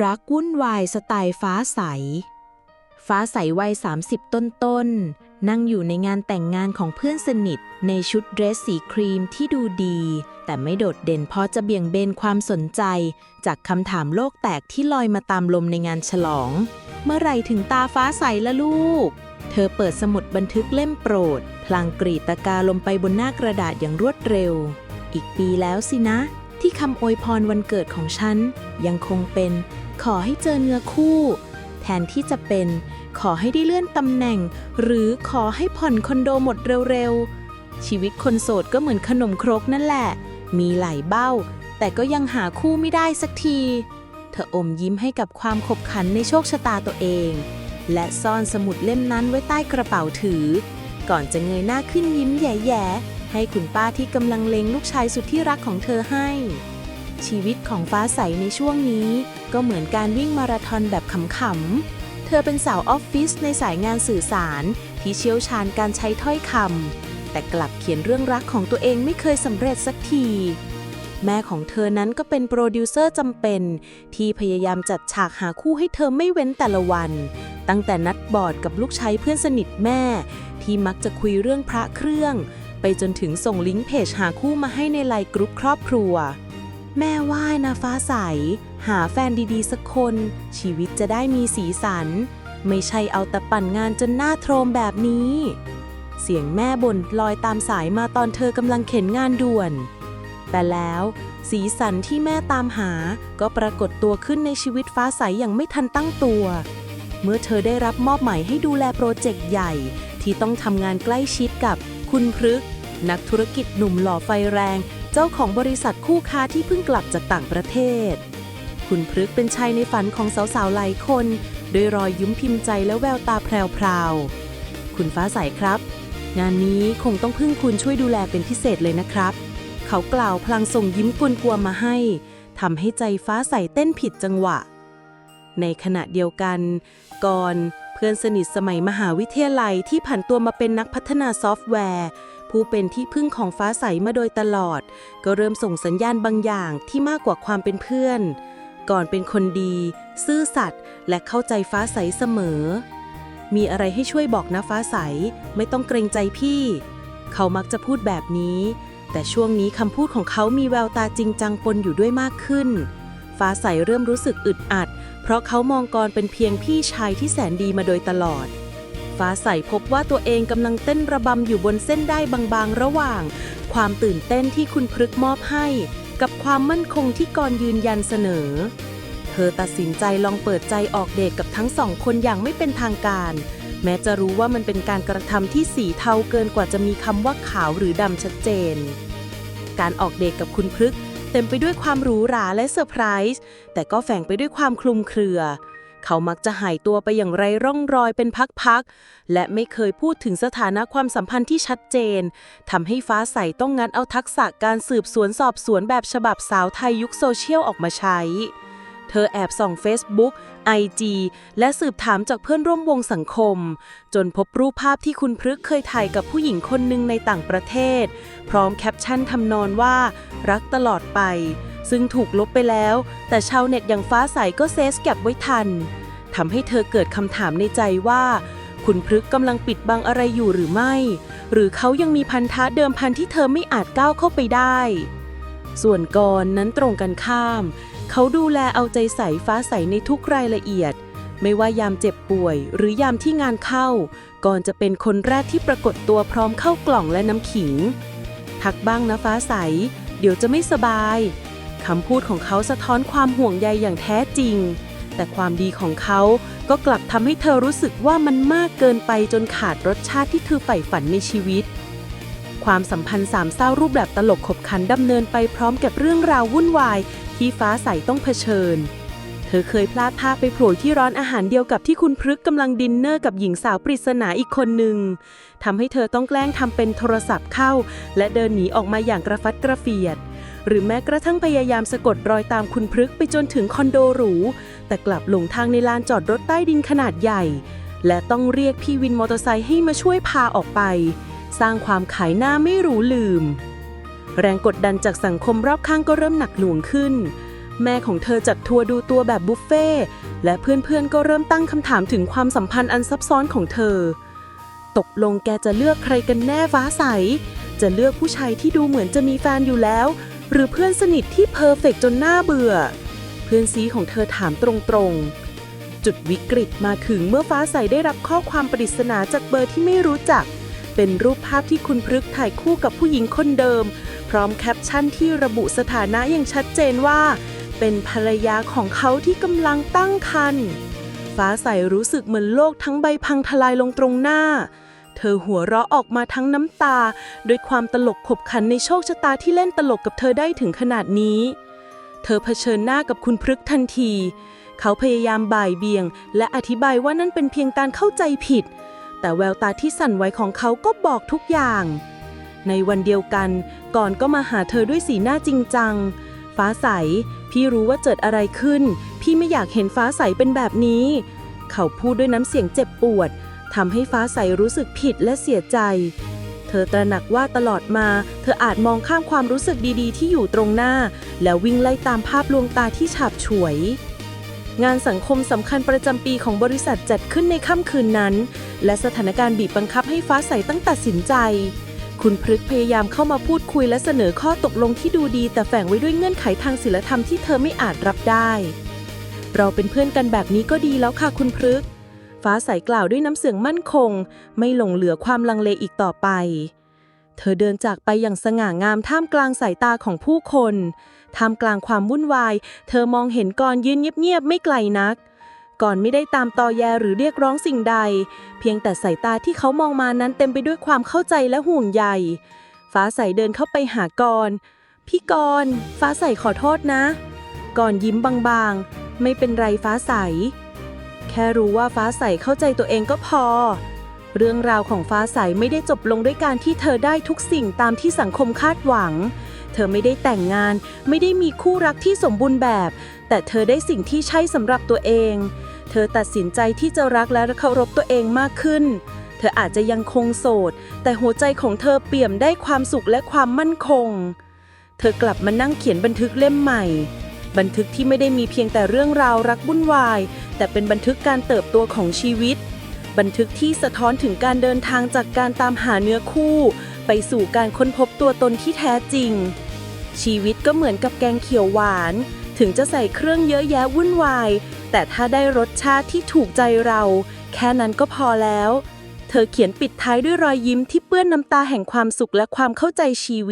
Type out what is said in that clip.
รักวุ่นวายสไตล์ฟ้าใส ฟ้าใสวัย 30 ต้นๆนั่งอยู่ในงานแต่งงานของเพื่อนสนิท ในชุดเดรสสีครีมที่ดูดี แต่ไม่โดดเด่นพอจะเบี่ยงเบนความสนใจ จากคำถามโลกแตกที่ลอยมาตามลมในงานฉลอง เมื่อไรถึงตาฟ้าใสละลูก เธอเปิดสมุดบันทึกเล่มโปรด พลางกรีดตะกาลงไปบนหน้ากระดาษอย่างรวดเร็ว อีกปีแล้วสินะ ที่คำอวยพรวันเกิดของฉันยังคงเป็น ขอให้เจอเนื้อคู่ แทนที่จะเป็น ขอให้ได้เลื่อนตำแหน่ง หรือขอให้ผ่อนคอนโดหมดเร็วๆ ชีวิตคนโสดก็เหมือนขนมครกนั่นแหละ มีหลายเบ้า แต่ก็ยังหาคู่ไม่ได้สักที เธออมยิ้มให้กับความขบขันในโชคชะตาตัวเอง และซ่อนสมุดเล่มนั้นไว้ใต้กระเป๋าถือ ก่อนจะเงยหน้าขึ้นยิ้มแย่ๆให้คุณป้าที่กำลังเลงลูกชายสุดที่รักของเธอให้ ชีวิตของฟ้าใสในช่วงนี้ ก็เหมือนการวิ่งมาราธอนแบบขำๆ เธอเป็นสาวออฟฟิศในสายงานสื่อสาร ที่เชี่ยวชาญการใช้ถ้อยคำแต่กลับเขียนเรื่องรักของตัวเองไม่เคยสำเร็จสักที แม่ของเธอนั้นก็เป็นโปรดิวเซอร์จำเป็น ที่พยายามจัดฉากหาคู่ให้เธอไม่เว้นแต่ละวัน ตั้งแต่นัดบอร์ดกับลูกชายเพื่อนสนิทแม่ ที่มักจะคุยเรื่องพระเครื่อง ไปจนถึงส่งลิงก์เพจหาคู่มาให้ในไลน์กรุ๊ปครอบครัว แม่ว่ายนะฟ้าใส หาแฟนดีๆสักคน ชีวิตจะได้มีสีสัน ไม่ใช่เอาแต่ปั่นงานจนหน้าโทรมแบบนี้ เสียงแม่บ่นลอยตามสายมาตอนเธอกำลังเข็นงานด่วน แต่แล้วสีสันที่แม่ตามหาก็ปรากฏตัวขึ้นในชีวิตฟ้าใสอย่างไม่ทันตั้งตัว เมื่อเธอได้รับมอบหมายให้ดูแลโปรเจกต์ใหญ่ ที่ต้องทำงานใกล้ชิดกับคุณพฤกนักธุรกิจหนุ่มหล่อไฟแรง เจ้าของบริษัทคู่ค้าที่เพิ่งกลับจากต่างประเทศ คุณพฤกเป็นชายในฝันของสาวๆหลายคนด้วยรอยยิ้มพิมพ์ใจและแววตาแพรวๆคุณฟ้าใสครับ งานนี้คงต้องพึ่งคุณช่วยดูแลเป็นพิเศษเลยนะครับ เขากล่าวพลางส่งยิ้มกวนๆมาให้ทำให้ใจฟ้าใสเต้นผิดจังหวะ ในขณะเดียวกันก่อนเพื่อนสนิทสมัยมหาวิทยาลัยที่ผันตัวมาเป็นนักพัฒนาซอฟต์แวร์ ผู้เป็นที่พึ่งของฟ้าใสมาโดยตลอด ก็เริ่มส่งสัญญาณบางอย่างที่มากกว่าความเป็นเพื่อน ก่อนเป็นคนดี ซื่อสัตย์และเข้าใจฟ้าใสเสมอ มีอะไรให้ช่วยบอกนะฟ้าใสไม่ต้องเกรงใจพี่ เขามักจะพูดแบบนี้ แต่ช่วงนี้คำพูดของเขามีแววตาจริงจังปนอยู่ด้วยมากขึ้น ฟ้าใสเริ่มรู้สึกอึดอัด เพราะเขามองกรเป็นเพียงพี่ชายที่แสนดีมาโดยตลอด ฟ้าใสพบว่าตัวเองกำลังเต้นระบำอยู่บนเส้นได้บางๆ ระหว่าง ความตื่นเต้นที่คุณพฤกมอบให้ กับความมั่นคงที่กรยืนยันเสนอ เธอตัดสินใจลองเปิดใจออกเดทกับทั้งสองคนอย่างไม่เป็นทางการ แม้จะรู้ว่ามันเป็นการกระทำที่สีเทาเกินกว่าจะมีคำว่าขาวหรือดำชัดเจน การออกเดทกับคุณพฤกเต็มไปด้วยความหรูหราและเซอร์ไพรส์แต่ก็แฝงไปด้วยความคลุมเครือ เขามักจะหายตัวไปอย่างไรร่องรอยเป็นพักๆ และไม่เคยพูดถึงสถานะความสัมพันธ์ที่ชัดเจน ทำให้ฟ้าใสต้องงัดเอาทักษะการสืบสวนสอบสวนแบบฉบับสาวไทยยุคโซเชียลออกมาใช้ เธอแอบส่อง Facebook IG และสืบถามจากเพื่อนร่วมวงสังคม จนพบรูปภาพที่คุณพฤกเคยถ่ายกับผู้หญิงคนหนึ่งในต่างประเทศ พร้อมแคปชั่นทำนองว่า รักตลอดไป ซึ่งถูกลบไปแล้ว แต่ชาวเน็ตอย่างฟ้าใสก็เซฟเก็บไว้ทันทำให้เธอเกิดคำถามในใจว่า คุณพฤกกำลังปิดบังอะไรอยู่หรือไม่ หรือเขายังมีพันธะเดิมพันที่เธอไม่อาจก้าวเข้าไปได้ ส่วนกรนั้นตรงกันข้าม เขาดูแลเอาใจใส่ฟ้าใสในทุกรายละเอียด ไม่ว่ายามเจ็บป่วย หรือยามที่งานเข้า ก่อนจะเป็นคนแรกที่ปรากฏตัวพร้อมเข้ากล่องและน้ำขิงทักบ้างนะฟ้าใส เดี๋ยวจะไม่สบาย คำพูดของเขาสะท้อนความห่วงใยอย่างแท้จริง แต่ความดีของเขาก็กลับทำให้เธอรู้สึกว่ามันมากเกินไปจนขาดรสชาติที่เธอใฝ่ฝันในชีวิต ความสัมพันธ์สามเศร้ารูปแบบตลกขบขันดำเนินไปพร้อมกับเรื่องราววุ่นวาย ที่ฟ้าใสต้องเผชิญ เธอเคยพลาดท่าไปโผล่ที่ร้านอาหารเดียวกับที่คุณพฤกกำลังดินเนอร์กับหญิงสาวปริศนาอีกคนหนึ่งทำให้เธอต้องแกล้งทำเป็นโทรศัพท์เข้า และเดินหนีออกมาอย่างกระฟัดกระเฟียด หรือแม้กระทั่งพยายามสะกดรอยตามคุณพฤกษ์ไปจนถึงคอนโดหรู แต่กลับหลงทางในลานจอดรถใต้ดินขนาดใหญ่ และต้องเรียกพี่วินมอเตอร์ไซค์ให้มาช่วยพาออกไป สร้างความขายหน้าไม่รู้ลืม แรงกดดันจากสังคมรอบข้างก็เริ่มหนักหน่วงขึ้น แม่ของเธอจัดทัวร์ดูตัวแบบบุฟเฟ่และเพื่อนๆก็เริ่มตั้งคำถามถึงความสัมพันธ์อันซับซ้อนของเธอ ตกลงแกจะเลือกใครกันแน่ฟ้าใส จะเลือกผู้ชายที่ดูเหมือนจะมีแฟนอยู่แล้ว หรือเพื่อนสนิทที่เพอร์เฟกต์จนน่าเบื่อ เพื่อนซีของเธอถามตรงๆ จุดวิกฤตมาถึงเมื่อฟ้าใสได้รับข้อความปริศนาจากเบอร์ที่ไม่รู้จัก เป็นรูปภาพที่คุณพฤกถ่ายคู่กับผู้หญิงคนเดิม พร้อมแคปชั่นที่ระบุสถานะอย่างชัดเจนว่า เป็นภรรยาของเขาที่กำลังตั้งครรภ์ฟ้าใสรู้สึกเหมือนโลกทั้งใบพังทลายลงตรงหน้า ธอหัวเราะออกมาทั้งน้ำตา ด้วยความตลกขบขันในโชคชะตาที่เล่นตลกกับเธอได้ถึงขนาดนี้ เธอเผชิญหน้ากับคุณพฤกทันที เขาพยายามบ่ายเบี่ยง และอธิบายว่านั่นเป็นเพียงการเข้าใจผิด แต่แววตาที่สั่นไหวของเขาก็บอกทุกอย่าง ในวันเดียวกัน ก่อนก็มาหาเธอด้วยสีหน้าจริงจัง ฟ้าใส พี่รู้ว่าเกิดอะไรขึ้น พี่ไม่อยากเห็นฟ้าใสเป็นแบบนี้ เขาพูดด้วยน้ำเสียงเจ็บปวด ทำให้ฟ้าใสรู้สึกผิดและเสียใจ เธอตระหนักว่าตลอดมา เธออาจมองข้ามความรู้สึกดีๆ ที่อยู่ตรงหน้า แล้ววิ่งไล่ตามภาพลวงตาที่ฉาบฉวย งานสังคมสำคัญประจำปีของบริษัทจัดขึ้นในค่ำคืนนั้น และสถานการณ์บีบบังคับให้ฟ้าใสตั้งตัดสินใจคุณพฤกพยายามเข้ามาพูดคุยและเสนอข้อตกลงที่ดูดี แต่แฝงไว้ด้วยเงื่อนไขทางศีลธรรมที่เธอไม่อาจรับได้ เราเป็นเพื่อนกันแบบนี้ก็ดีแล้วค่ะคุณพฤกษ์ ฟ้าใสกล่าวด้วยน้ำเสียงมั่นคง ไม่หลงเหลือความลังเลอีกต่อไป เธอเดินจากไปอย่างสง่างามท่ามกลางสายตาของผู้คน ท่ามกลางความวุ่นวาย เธอมองเห็นกรยืนเงียบๆไม่ไกลนักก่อนไม่ได้ตามตอแยหรือเรียกร้องสิ่งใด เพียงแต่สายตาที่เขามองมานั้นเต็มไปด้วยความเข้าใจและห่วงใย ฟ้าใสเดินเข้าไปหากรพี่กรณ์ฟ้าใสขอโทษนะ ก่อนยิ้มบางๆ ไม่เป็นไรฟ้าใส แค่รู้ว่าฟ้าใสเข้าใจตัวเองก็พอ เรื่องราวของฟ้าใสไม่ได้จบลงด้วยการที่เธอได้ทุกสิ่งตามที่สังคมคาดหวัง เธอไม่ได้แต่งงาน ไม่ได้มีคู่รักที่สมบูรณ์แบบ แต่เธอได้สิ่งที่ใช่สำหรับตัวเอง เธอตัดสินใจที่จะรักและเคารพตัวเองมากขึ้น เธออาจจะยังคงโสด แต่หัวใจของเธอเปี่ยมได้ความสุขและความมั่นคง เธอกลับมานั่งเขียนบันทึกเล่มใหม่ บันทึกที่ไม่ได้มีเพียงแต่เรื่องราวรักวุ่นวาย แต่เป็นบันทึกการเติบโตของชีวิต บันทึกที่สะท้อนถึงการเดินทางจากการตามหาเนื้อคู่ ไปสู่การค้นพบตัวตนที่แท้จริง ชีวิตก็เหมือนกับแกงเขียวหวาน ถึงจะใส่เครื่องเยอะแยะวุ่นวาย แต่ถ้าได้รสชาติที่ถูกใจเรา แค่นั้นก็พอแล้ว เธอเขียนปิดท้ายด้วยรอยยิ้มที่เปื้อนน้ำตาแห่งความสุขและความเข้าใจชีวิต